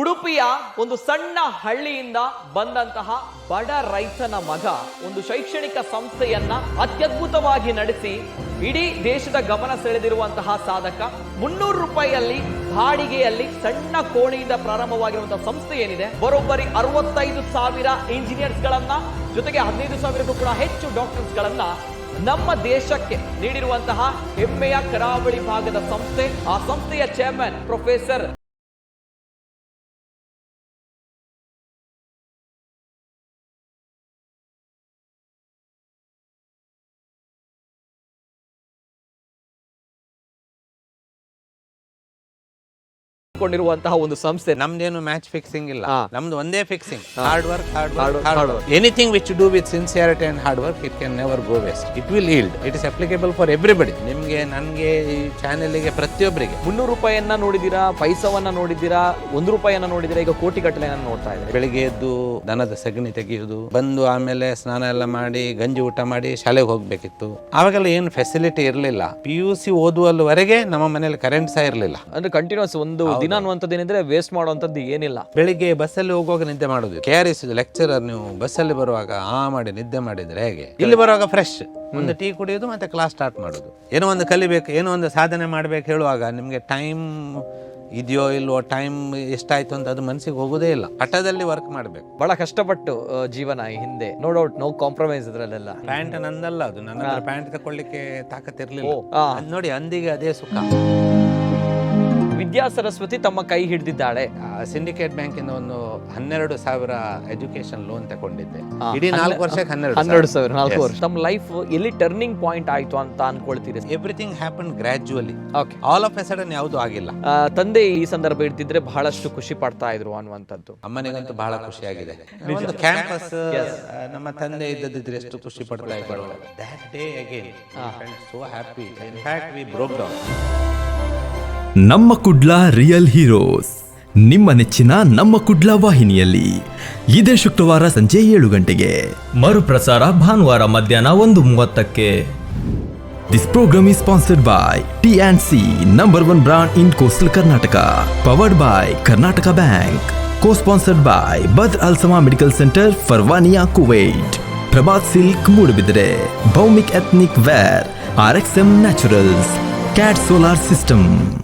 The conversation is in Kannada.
ಉಡುಪಿಯ ಒಂದು ಸಣ್ಣ ಹಳ್ಳಿಯಿಂದ ಬಂದಂತಹ ಬಡ ರೈತನ ಮಗ ಒಂದು ಶೈಕ್ಷಣಿಕ ಸಂಸ್ಥೆಯನ್ನ ಅತ್ಯದ್ಭುತವಾಗಿ ನಡೆಸಿ ಇಡೀ ದೇಶದ ಗಮನ ಸೆಳೆದಿರುವಂತಹ ಸಾಧಕ. ಮುನ್ನೂರು ರೂಪಾಯಿಯಲ್ಲಿ ಬಾಡಿಗೆಯಲ್ಲಿ ಸಣ್ಣ ಕೋಣೆಯಿಂದ ಪ್ರಾರಂಭವಾಗಿರುವಂತಹ ಸಂಸ್ಥೆ ಏನಿದೆ? ಬರೋಬ್ಬರಿ ಅರವತ್ತೈದು ಸಾವಿರ ಇಂಜಿನಿಯರ್ಸ್ ಗಳನ್ನ ಜೊತೆಗೆ ಹದಿನೈದು ಸಾವಿರಕ್ಕೂ ಕೂಡ ಹೆಚ್ಚು ಡಾಕ್ಟರ್ಸ್ ಗಳನ್ನ ನಮ್ಮ ದೇಶಕ್ಕೆ ನೀಡಿರುವಂತಹ ಹೆಮ್ಮೆಯ ಕರಾವಳಿ ಭಾಗದ ಸಂಸ್ಥೆ. ಆ ಸಂಸ್ಥೆಯ ಚೇರ್ಮನ್ ಪ್ರೊಫೆಸರ್ ಕೊಂಡಿರುವಂತಹ ಒಂದು ಸಂಸ್ಥೆ. ನಮ್ದೇನು ಮ್ಯಾಚ್ ಫಿಕ್ಸಿಂಗ್ ಇಲ್ಲ. ನಮ್ದು ಒಂದೇ fixing. Hard work hard work hard work anything which do with sincerity and hard work it can never go waste it will yield it is applicable for everybody ನಿಮಗೆ ನನಗೆ ಈ ಚಾನೆಲ್ಗೆ ಪ್ರತಿಯೊಬ್ಬರಿಗೆ. ಮುನ್ನೂರು ರೂಪಾಯಿಯನ್ನ ನೋಡಿದಿರಾ ಪೈಸವನ್ನ ನೋಡಿದಿರಾ ಒಂದು ರೂಪಾಯಿಯನ್ನ ನೋಡಿದಿರಾ ಈಗ ಕೋಟಿ ಗಟ್ಟಲೆ ನೋಡ್ತಾ ಇದ್ದಾರೆ? ಬೆಳಿಗ್ಗೆ ಎದ್ದು ದನದ ಸಗಣಿ ತೆಗೆಯುವುದು ಬಂದು ಆಮೇಲೆ ಸ್ನಾನ ಎಲ್ಲ ಮಾಡಿ ಗಂಜಿ ಊಟ ಮಾಡಿ ಶಾಲೆಗೆ ಹೋಗ್ಬೇಕಿತ್ತು. ಆವಾಗೆಲ್ಲ ಏನು ಫೆಸಿಲಿಟಿ ಇರಲಿಲ್ಲ. ಪಿ ಯು ಸಿ ಓದುವಲ್ವರೆಗೆ ನಮ್ಮ ಮನೇಲಿ ಕರೆಂಟ್ ಸಹ ಇರಲಿಲ್ಲ. ಅಂದ್ರೆ ಕಂಟಿನ್ಯೂಸ್ ಒಂದು ದಿನ ಅನ್ನುವಂಥದ್ದು ಏನಿದ್ರೆ ವೇಸ್ಟ್ ಮಾಡುವಂಥದ್ದು ಏನಿಲ್ಲ. ಬೆಳಿಗ್ಗೆ ಬಸ್ಸಲ್ಲಿ ಹೋಗುವಾಗ ನಿದ್ದೆ ಮಾಡೋದು ಕೆ ಆರ್ ಎಸ್ ಲೆಕ್ಚರರ್ ನೀವು ಬಸ್ಸಲ್ಲಿ ಬರುವಾಗ ಆ ಮಾಡಿ ನಿದ್ದೆ ಮಾಡಿದ್ರೆ ಹೇಗೆ? ಇಲ್ಲಿ. ಬರುವಾಗ ಫ್ರೆಶ್ ಒಂದು ಟೀ ಕುಡಿಯೋದು ಮತ್ತೆ ಕ್ಲಾಸ್ ಸ್ಟಾರ್ಟ್ ಮಾಡೋದು ಏನೋ ಒಂದು ಕಲಿಬೇಕು ಏನೋ ಒಂದು ಸಾಧನೆ ಮಾಡ್ಬೇಕು ಹೇಳುವಾಗ ನಿಮಗೆ ಟೈಮ್ ಇದೆಯೋ ಇಲ್ವೋ ಟೈಮ್ ಎಷ್ಟಾಯ್ತು ಅಂತ ಅದು ಮನಸ್ಸಿಗೆ ಹೋಗೋದೇ ಇಲ್ಲ. ಹಠದಲ್ಲಿ ವರ್ಕ್ ಮಾಡಬೇಕು. ಬಹಳ ಕಷ್ಟಪಟ್ಟು ಆ, ಜೀವನ ಈ ಹಿಂದೆ. ನೋ ಡೌಟ್ ನೋ ಕಾಂಪ್ರಮೈಸ್ ಇದ್ರಲ್ಲೆಲ್ಲ. ಪ್ಯಾಂಟ್ ನಂದಲ್ಲ ಅದು. ನನ್ನ ಪ್ಯಾಂಟ್ ತಕೊಳ್ಳಿಕ್ಕೆ ತಾಕತ್ತಿರ್ಲಿಲ್ಲ. ಆ. ಅದ್ ನೋಡಿ ಅಂದಿಗೆ ಅದೇ ಸುಖ. ವಿದ್ಯಾ ಸರಸ್ವತಿ ತಮ್ಮ ಕೈ ಹಿಡಿದಿದ್ದಾಳೆ. ಸಿಂಡಿಕೇಟ್ ಬ್ಯಾಂಕಿಂದ ಒಂದು ಹನ್ನೆರಡು ಸಾವಿರ ಎಜುಕೇಶನ್ ಲೋನ್ ತಗೊಂಡಿದ್ದೆ. ಇಡೀ ನಾಲ್ಕು ವರ್ಷಕ್ಕೆ ಹನ್ನೆರಡು ಹನ್ನೆರಡು ಸಾವಿರ. ನಾಲ್ಕು. ವರ್ಷ. ತಮ್ಮ ಲೈಫ್ ಎಲ್ಲಿ ಟರ್ನಿಂಗ್ ಪಾಯಿಂಟ್ ಆಯ್ತು ಅಂತ ಅನ್ಕೊಳ್ತೀರಿ? Everything happen gradually okay all of a sudden ಯಾವುದು ಆಗಿಲ್ಲ. ತಂದೆ ಈ ಸಂದರ್ಭ ಇರ್ತಿದ್ರೆ ಬಹಳಷ್ಟು ಖುಷಿ ಪಡ್ತಾ ಇದ್ರು ಅನ್ನುವಂಥದ್ದು. ಅಮ್ಮನಿಗಂತೂ ಬಹಳ ಖುಷಿಯಾಗಿದೆ. ಒಂದು ಕ್ಯಾಂಪಸ್ ನಮ್ಮ ತಂದೆ ಇದ್ದದಿದ್ರೆ ಎಷ್ಟು ಖುಷಿ ಪಡ್ತಾ ಇದ್ರು that day again so happy in fact we broke down ನಮ್ಮ ಕುಡ್ಲ ರಿಯಲ್ ಹೀರೋಸ್. ನಿಮ್ಮ ನೆಚ್ಚಿನ ನಮ್ಮ ಕುಡ್ಲ ವಾಹಿನಿಯಲ್ಲಿ. ಇದೇ ಶುಕ್ರವಾರ ಸಂಜೆ ಏಳು ಗಂಟೆಗೆ. ಮರುಪ್ರಸಾರ ಭಾನುವಾರ ಮಧ್ಯಾಹ್ನ ಒಂದು ಮೂವತ್ತಕ್ಕೆ. This program is sponsored by T and C number one brand in coastal Karnataka powered by Karnataka bank co sponsored by Badr Al Samaa medical centre Farwaniya Kuwait Prabhat silk Moodbidri Bhoumik ethnic wear R X M naturals cat solar system